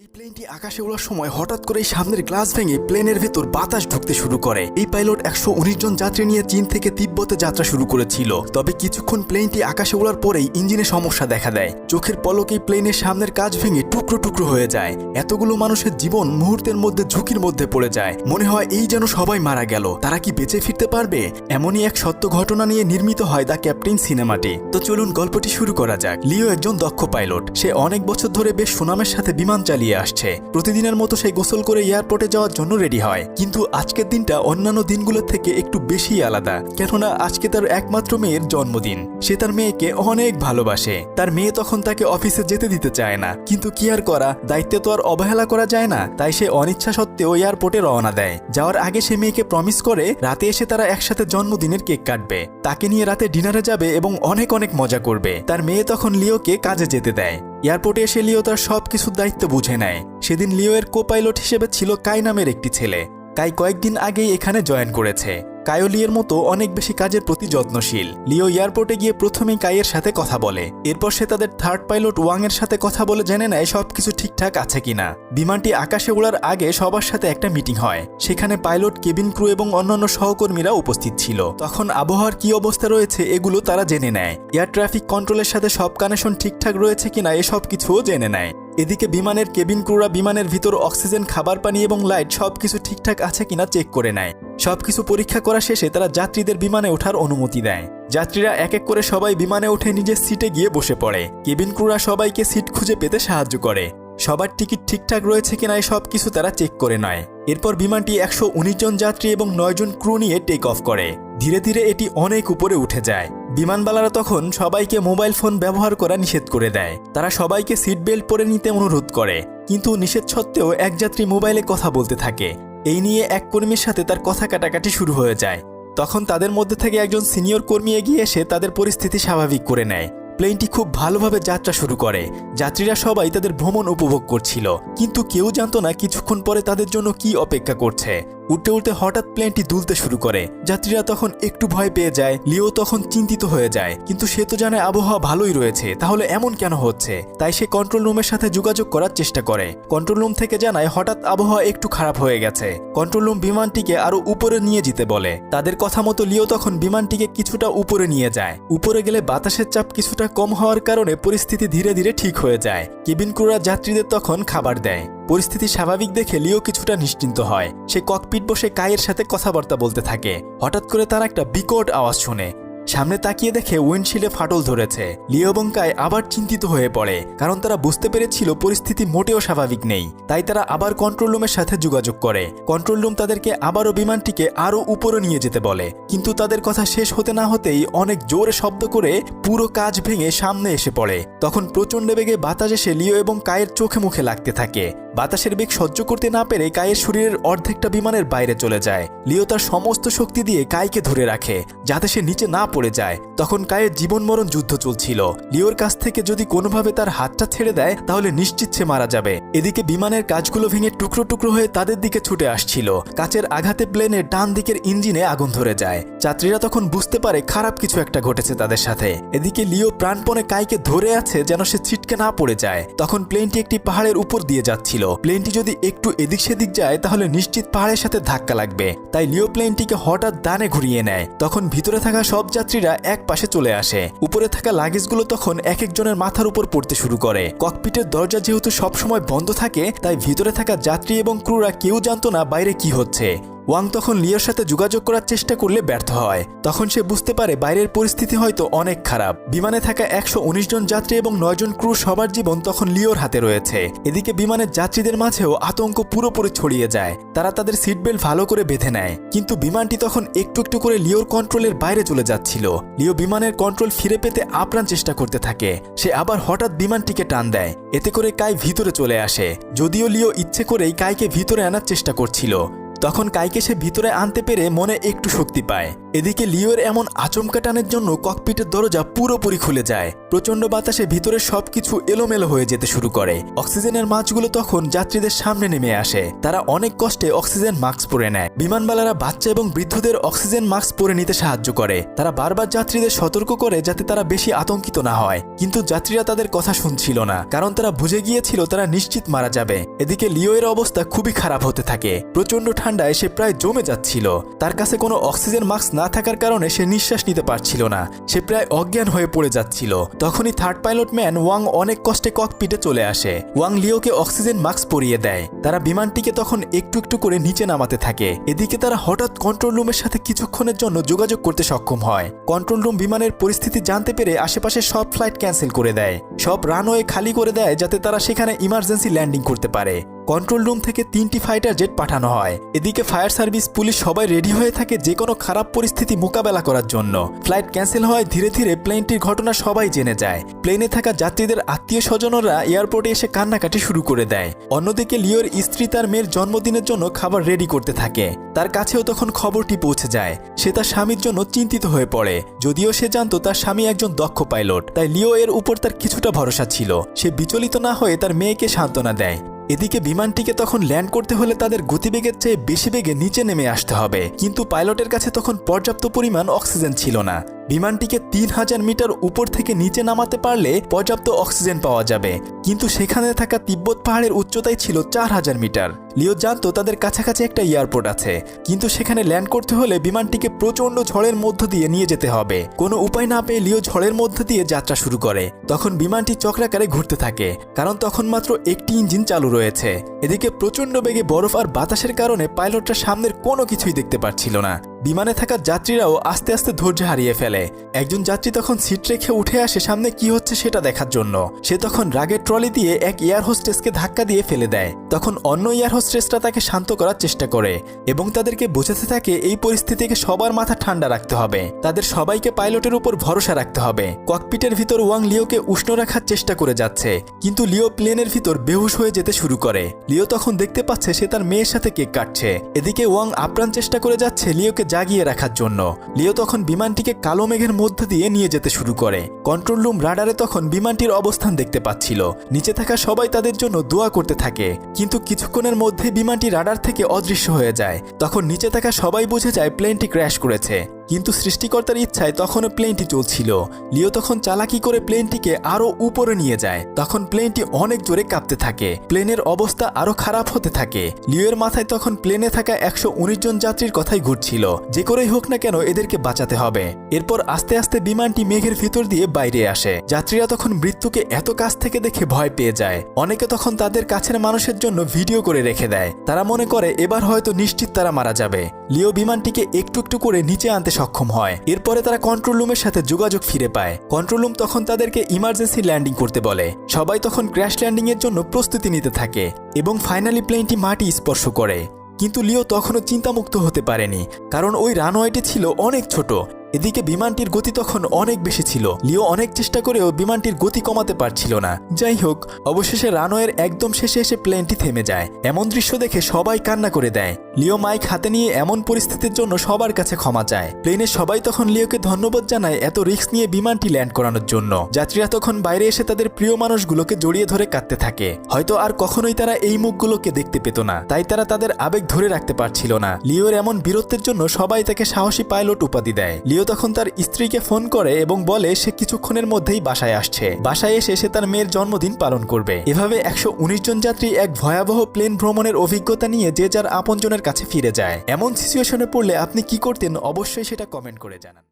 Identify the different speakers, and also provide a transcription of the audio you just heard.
Speaker 1: এই প্লেনটি আকাশে ওড়ার সময় হঠাৎ করে সামনের গ্লাস ভেঙে প্লেনের ভেতর বাতাস ঢুকতে শুরু করে। এই পাইলট একশো উনিশ জন যাত্রী নিয়ে চীন থেকে তিব্বতে যাত্রা শুরু করেছিল। তবে কিছুক্ষণ প্লেনটি আকাশে ওড়ার পরেই ইঞ্জিনে সমস্যা দেখা দেয়। চোখের পলকেই প্লেনের সামনের কাজ ভেঙে টুকরো টুকরো হয়ে যায়। এতগুলো মানুষের জীবন মুহূর্তের মধ্যে ঝুঁকির মধ্যে পড়ে যায়। মনে হয় এই যেন সবাই মারা গেল। তারা কি বেঁচে ফিরতে পারবে? এমনই এক সত্য ঘটনা নিয়ে নির্মিত হয় দ্য ক্যাপ্টেন সিনেমাটি। তো চলুন গল্পটি শুরু করা যাক। লিও একজন দক্ষ পাইলট সে অনেক বছর ধরে বেশ সুনামের সাথে বিমান চালিয়ে আসছে। প্রতিদিনের মতো সে গোসল করে এয়ারপোর্টে যাওয়ার জন্য রেডি হয়। কিন্তু আজকের দিনটা অন্যান্য দিনগুলোর থেকে একটু বেশি আলাদা। কেননা আজকে তার একমাত্র মেয়ের জন্মদিন। সে তার মেয়েকে অনেক ভালোবাসে। তার মেয়ে তখন তাকে অফিসে যেতে দিতে চায় না। কিন্তু কি আর করা? দায়িত্বে তো আর অবহেলা করা যায় না। তাই সে অনিচ্ছা সত্ত্বেও এয়ারপোর্টে রওনা দেয়। যাওয়ার আগে সে মেয়েকে প্রমিস করে রাতে এসে তারা একসাথে জন্মদিনের কেক কাটবে। তাকে নিয়ে রাতে ডিনারে যাবে এবং অনেক অনেক মজা করবে। তার মেয়ে তখন লিওকে কাজে যেতে দেয়। এয়ারপোর্টে এসে লিও তার সব কিছুর দায়িত্ব বুঝে নেয়। সেদিন লিওয়ের কোপাইলট হিসেবে ছিল কাই নামের একটি ছেলে। কাই কয়েকদিন আগেই এখানে জয়েন করেছে। কায়ো লিয়ের মতো অনেক বেশি কাজের প্রতি যত্নশীল। লিও এয়ারপোর্টে গিয়ে প্রথমেই কাইয়ের সাথে কথা বলে। এরপর সে তাদের থার্ড পাইলট ওয়াং এর সাথে কথা বলে জেনে নেয় সবকিছু ঠিকঠাক আছে কিনা। বিমানটি আকাশে ওড়ার আগে সবার সাথে একটা মিটিং হয়। সেখানে পাইলট, কেবিন ক্রু এবং অন্যান্য সহকর্মীরা উপস্থিত ছিল। তখন আবহাওয়ার কি অবস্থা রয়েছে এগুলো তারা জেনে নেয়। এয়ার ট্রাফিক কন্ট্রোলের সাথে সব কানেকশন ঠিকঠাক রয়েছে কিনা এসব কিছুও জেনে নেয়। এদিকে বিমানের কেবিন ক্রুরা বিমানের ভিতর অক্সিজেন, খাবার পানি এবং লাইট সব কিছু ঠিকঠাক আছে কিনা চেক করে নেয়। সব কিছু পরীক্ষা করা শেষে তারা যাত্রীদের বিমানে ওঠার অনুমতি দেয়। যাত্রীরা এক এক করে সবাই বিমানে উঠে নিজের সিটে গিয়ে বসে পড়ে। কেবিন ক্রুরা সবাইকে সিট খুঁজে পেতে সাহায্য করে। সবার টিকিট ঠিকঠাক রয়েছে কিনা সব কিছু তারা চেক করে নেয়। এরপর বিমানটি একশো জন যাত্রী এবং নয় জন ক্রু নিয়ে টেক অফ করে। ধীরে ধীরে এটি অনেক উপরে উঠে যায়। বিমানবালারা তখন সবাইকে মোবাইল ফোন ব্যবহার করা নিষেধ করে দেয়। তারা সবাইকে সিট বেল্ট পরে নিতে অনুরোধ করে। কিন্তু নিষেধ সত্ত্বেও এক যাত্রী মোবাইলে কথা বলতে থাকে। এই নিয়ে এক কর্মীর সাথে তার কথা কাটাকাটি শুরু হয়ে যায়। তখন তাদের মধ্যে থেকে একজন সিনিয়র কর্মী এগিয়ে এসে তাদের পরিস্থিতি স্বাভাবিক করে নেয়। প্লেনটি খুব ভালোভাবে যাত্রা শুরু করে। যাত্রীরা সবাই তাদের ভ্রমণ উপভোগ করছিল, কিন্তু কেউ জানত না কিছুক্ষণ পরে তাদের জন্য কি অপেক্ষা করছে। উঠতে উঠতে হঠাৎ প্লেনটি দুলতে শুরু করে। যাত্রীরা তখন একটু ভয় পেয়ে যায়, লিও তখন চিন্তিত হয়ে যায়। কিন্তু সে তো জানে আবহাওয়া ভালোই রয়েছে, তাহলে এমন কেন হচ্ছে? তাই সে কন্ট্রোল রুমের সাথে যোগাযোগ করার চেষ্টা করে। কন্ট্রোল রুম থেকে জানায় হঠাৎ আবহাওয়া একটু খারাপ হয়ে গেছে। কন্ট্রোল রুম বিমানটিকে আরও উপরে নিয়ে যেতে বলে। তাদের কথা মতো লিও তখন বিমানটিকে কিছুটা উপরে নিয়ে যায়। উপরে গেলে বাতাসের চাপ কিছুটা কম হওয়ার কারণে পরিস্থিতি ধীরে ধীরে ঠিক হয়ে যায়। কেবিন ক্রুরা যাত্রীদের তখন খাবার দেয়। পরিস্থিতি স্বাভাবিক দেখে লিও কিছুটা নিশ্চিন্ত হয়। সে ককপিট বসে কায়ের সাথে কথাবার্তা বলতে থাকে। হঠাৎ করে তার একটা বিকট আওয়াজ শুনে। সামনে তাকিয়ে দেখে উইন্ডশিল্ডে ফাটল ধরেছে। লিও এবং কায় আবার চিন্তিত হয়ে পড়ে, কারণ তারা বুঝতে পেরেছিল পরিস্থিতি মোটেও স্বাভাবিক নেই। তাই তারা আবার কন্ট্রোল রুমের সাথে যোগাযোগ করে। কন্ট্রোল রুম তাদেরকে আবারও বিমানটিকে আরও উপরে নিয়ে যেতে বলে। কিন্তু তাদের কথা শেষ হতে না হতেই অনেক জোরে শব্দ করে পুরো কাজ ভেঙে সামনে এসে পড়ে। তখন প্রচণ্ড বেগে বাতাস এসে লিও এবং কায়ের চোখে মুখে লাগতে থাকে। বাতাসের বেগ সহ্য করতে না পেরে কায়ের শরীরের অর্ধেকটা বিমানের বাইরে চলে যায়। লিও তার সমস্ত শক্তি দিয়ে কাইকে ধরে রাখে। যাতে সে নিচে না পড়ে যায়, তখন কায়ের জীবন মরণ যুদ্ধ চলছিল। লিওর কাছ থেকে যদি কোনোভাবে তার হাতটা ছেড়ে দেয়, তাহলে নিশ্চিত সে মারা যাবে। এদিকে বিমানের কাজগুলো ভেঙে টুকরো টুকরো হয়ে তাদের দিকে ছুটে আসছিল। কাচের আঘাতে প্লেনের ডান দিকের ইঞ্জিনে আগুন ধরে যায়। যাত্রীরা তখন বুঝতে পারে খারাপ কিছু একটা ঘটেছে তাদের সাথে। এদিকে লিও প্রাণপণে কাইকে ধরে আছে যেন সে ছিটকে না পড়ে যায়। তখন প্লেনটি একটি পাহাড়ের উপর দিয়ে যাচ্ছিল। প্লেনটি যদি একটু এদিক সেদিক যায়, তাহলে নিশ্চিত পাহাড়ের সাথে ধাক্কা লাগবে। তাই লিও প্লেনটিকে হঠাৎ দানে ঘুরিয়ে নেয়। তখন ভিতরে থাকা সব যাত্রীরা এক পাশে চলে আসে। উপরে থাকা লাগেজগুলো তখন এক একজনের মাথার উপর পড়তে শুরু করে। ককপিটের দরজা যেহেতু সবসময় বন্ধ থাকে, তাই ভিতরে থাকা যাত্রী এবং ক্রুরা কেউ জানতো না বাইরে কি হচ্ছে। ওয়াং তখন লিওর সাথে যোগাযোগ করার চেষ্টা করলে ব্যর্থ হয়। তখন সে বুঝতে পারে বাইরের পরিস্থিতি হয়তো অনেক খারাপ। বিমানে থাকা একশো জন যাত্রী এবং নয়জন ক্রু সবার জীবন তখন লিওর হাতে রয়েছে। এদিকে বিমানের যাত্রীদের মাঝেও আতঙ্ক পুরোপুরি ছড়িয়ে যায়। তারা তাদের সিট বেল্ট ভালো করে বেঁধে নেয়। কিন্তু বিমানটি তখন একটু একটু করে লিওর কন্ট্রোলের বাইরে চলে যাচ্ছিল। লিও বিমানের কন্ট্রোল ফিরে পেতে আপ্রাণ চেষ্টা করতে থাকে। সে আবার হঠাৎ বিমানটিকে টান দেয়। এতে করে কাই ভিতরে চলে আসে। যদিও লিও ইচ্ছে করেই কাইকে ভিতরে আনার চেষ্টা করছিল। তখন কাইকে সে ভিতরে আনতে পেরে মনে একটু শক্তি পায়। এদিকে লিওর এমন আচমকা টানের জন্য ককপিটের দরজা পুরোপুরি খুলে যায়। প্রচণ্ড বাতাসে ভিতরে সবকিছু এলোমেলো হয়ে যেতে শুরু করে। অক্সিজেনের মাছগুলো তখন যাত্রীদের সামনে নেমে আসে। তারা অনেক কষ্টে অক্সিজেন মাস্ক পরে নেয়। বিমানবালারা বাচ্চা এবং বৃদ্ধদের অক্সিজেন মাস্ক পরে নিতে সাহায্য করে। তারা বারবার যাত্রীদের সতর্ক করে যাতে তারা বেশি আতঙ্কিত না হয়। কিন্তু যাত্রীরা তাদের কথা শুনছিল না, কারণ তারা বুঝে গিয়েছিল তারা নিশ্চিত মারা যাবে। এদিকে লিওয়ের অবস্থা খুবই খারাপ হতে থাকে। প্রচণ্ড ঠান্ডায় সে প্রায় জমে যাচ্ছিল। তার কাছে কোনো অক্সিজেন মাস্ক না থাকার কারণে সে নিঃশ্বাস নিতে পারছিল না। সে প্রায় অজ্ঞান হয়ে পড়ে যাচ্ছিল। তখনই থার্ড পাইলট ম্যান ওয়াং অনেক কষ্টে ককপিটে চলে আসে। ওয়াং লিওকে অক্সিজেন মাস্ক পরিয়ে দেয়। তারা বিমানটিকে তখন একটু একটু করে নিচে নামাতে থাকে। এদিকে তারা হঠাৎ কন্ট্রোল রুমের সাথে কিছুক্ষণের জন্য যোগাযোগ করতে সক্ষম হয়। কন্ট্রোল রুম বিমানের পরিস্থিতি জানতে পেরে আশেপাশে সব ফ্লাইট ক্যান্সেল করে দেয়। সব রানওয়ে খালি করে দেয় যাতে তারা সেখানে ইমার্জেন্সি ল্যান্ডিং করতে পারে। কন্ট্রোল রুম থেকে তিনটি ফাইটার জেট পাঠানো হয়। এদিকে ফায়ার সার্ভিস পুলিশ সবাই রেডি হয়ে থাকে যে কোনো খারাপ পরিস্থিতি মোকাবেলা করার জন্য। ফ্লাইট ক্যান্সেল হওয়ায় ধীরে ধীরে প্লেনটির ঘটনা সবাই জেনে যায়। প্লেনে থাকা যাত্রীদের আত্মীয় স্বজনরা এয়ারপোর্টে এসে কান্নাকাটি শুরু করে দেয়। অন্যদিকে লিওর স্ত্রী তার মেয়ের জন্মদিনের জন্য খাবার রেডি করতে থাকে। তার কাছেও তখন খবরটি পৌঁছে যায়। সে তার স্বামীর জন্য চিন্তিত হয়ে পড়ে। যদিও সে জানতো তার স্বামী একজন দক্ষ পাইলট তাই লিও এর উপর তার কিছুটা ভরসা ছিল। সে বিচলিত না হয়ে তার মেয়েকে সান্ত্বনা দেয়। এদিকে বিমানটিকে তখন ল্যান্ড করতে হলে তাদের গতিবেগের চেয়ে বেশি বেগে নিচে নেমে আসতে হবে। কিন্তু পাইলটের কাছে তখন পর্যাপ্ত পরিমাণ অক্সিজেন ছিল না। বিমানটিকে তিন হাজার মিটার উপর থেকে নিচে নামাতে পারলে পর্যাপ্ত অক্সিজেন পাওয়া যাবে। কিন্তু সেখানে থাকা তিব্বত পাহাড়ের উচ্চতাই ছিল চার হাজার মিটার। লিও জানতো তাদের কাছাকাছি একটা এয়ারপোর্ট আছে। কিন্তু সেখানে ল্যান্ড করতে হলে বিমানটিকে প্রচণ্ড ঝড়ের মধ্য দিয়ে নিয়ে যেতে হবে। কোনো উপায় না পেয়ে লিও ঝড়ের মধ্য দিয়ে যাত্রা শুরু করে। তখন বিমানটি চক্রাকারে ঘুরতে থাকে, কারণ তখন মাত্র একটি ইঞ্জিন চালু রয়েছে। এদিকে প্রচণ্ড বেগে বরফ আর বাতাসের কারণে পাইলটরা সামনের কোনো কিছুই দেখতে পাচ্ছিল না। বিমানে থাকা যাত্রীরাও আস্তে আস্তে ধৈর্য হারিয়ে ফেলে। একজন যাত্রী তখন সিট রেখে উঠে আসে সামনে কি হচ্ছে সেটা দেখার জন্য। সে তখন রাগের ট্রলি দিয়ে এক এয়ার হোস্টেসকে ধাক্কা দিয়ে ফেলে দেয়। তখন অন্য এয়ার হোস্টেসটা তাকে শান্ত করার চেষ্টা করে এবং তাদেরকে বোঝাতে থাকে এই পরিস্থিতিকে সবার মাথা ঠান্ডা রাখতে হবে। তাদের সবাইকে পাইলটের উপর ভরসা রাখতে হবে। ককপিটের ভিতর ওয়াং লিওকে উষ্ণ রাখার চেষ্টা করে যাচ্ছে, কিন্তু লিও প্লেনের ভিতর বেহুশ হয়ে যেতে শুরু করে। লিও তখন দেখতে পাচ্ছে সে তার মেয়ের সাথে কেক কাটছে। এদিকে ওয়াং আপ্রাণ চেষ্টা করে যাচ্ছে লিওকে জাগিয়ে রাখার জন্য। লিও তখন বিমানটিকে কালো মেঘের মধ্যে দিয়ে নিয়ে যেতে শুরু করে। কন্ট্রোল রুম রাডারে তখন বিমানটির অবস্থান দেখতে পাচ্ছিল। নিচে থাকা সবাই তাদের জন্য দোয়া করতে থাকে। কিন্তু কিছুক্ষণের মধ্যে বিমানটি রাডার থেকে অদৃশ্য হয়ে যায়। তখন নিচে থাকা সবাই বুঝে যায় প্লেনটি ক্র্যাশ করেছে। কিন্তু সৃষ্টিকর্তার ইচ্ছায় তখনও প্লেনটি চলছিল। লিও তখন চালাকি করে প্লেনটিকে আরও উপরে নিয়ে যায়। তখন প্লেনটি অনেক জোরে কাঁপতে থাকে। প্লেনের অবস্থা আরও খারাপ হতে থাকে। লিওর মাথায় তখন প্লেনে থাকা একশো উনিশ জন যাত্রীর কথাই ঘুরছিল। যে করেই হোক না কেন এদেরকে বাঁচাতে হবে। এরপর আস্তে আস্তে বিমানটি মেঘের ভিতর দিয়ে বাইরে আসে। যাত্রীরা তখন মৃত্যুকে এত কাছ থেকে দেখে ভয় পেয়ে যায়। অনেকে তখন তাদের কাছের মানুষের জন্য ভিডিও করে রেখে দেয়। তারা মনে করে, এবার হয়তো নিশ্চিত তারা মারা যাবে। লিও বিমানটিকে একটু একটু করে নিচে আনতে সক্ষম হয়। এরপরে তারা কন্ট্রোল রুমের সাথে যোগাযোগ ফিরে পায়। কন্ট্রোল রুম তখন তাদেরকে ইমার্জেন্সি ল্যান্ডিং করতে বলে। সবাই তখন ক্র্যাশ ল্যান্ডিং এর জন্য প্রস্তুতি নিতে থাকে এবং ফাইনালি প্লেনটি মাটি স্পর্শ করে। কিন্তু লিও তখনও চিন্তামুক্ত হতে পারেনি, কারণ ওই রানওয়েটি ছিল অনেক ছোট। এদিকে বিমানটির গতি তখন অনেক বেশি ছিল। লিও অনেক চেষ্টা করেও বিমানটির গতি কমাতে পারছিল না। যাই হোক, অবশেষে রানওয়ের একদম শেষে এসে প্লেনটি থেমে যায়। এমন দৃশ্য দেখে সবাই কান্না করে দেয়। লিও মাইক হাতে নিয়ে এমন পরিস্থিতির জন্য সবার কাছে ক্ষমা চায়। প্লেনের সবাই তখন লিওকে ধন্যবাদ জানায় এত রিস্ক নিয়ে বিমানটি ল্যান্ড করানোর জন্য। যাত্রীরা তখন বাইরে এসে তাদের প্রিয় মানুষগুলোকে জড়িয়ে ধরে কাঁদতে থাকে। হয়তো আর কখনোই তারা এই মুখগুলোকে দেখতে পেত না। তাই তারা তাদের আবেগ ধরে রাখতে পারছিল না। লিওর এমন বীরত্বের জন্য সবাই তাকে সাহসী পাইলট উপাধি দেয়। লিও তখন তার স্ত্রীকে ফোন করে এবং বলে সে কিছুক্ষণের মধ্যেই বাসায় আসছে। বাসায় এসে সে তার মেয়ের জন্মদিন পালন করবে। এভাবে একশো উনিশ জন যাত্রী এক ভয়াবহ প্লেন ভ্রমণের অভিজ্ঞতা নিয়ে যে যার আপনজনের কাছে ফিরে যায়। এমন সিচুয়েশনে পড়লে আপনি কি করতেন, অবশ্যই সেটা কমেন্ট করে জানান।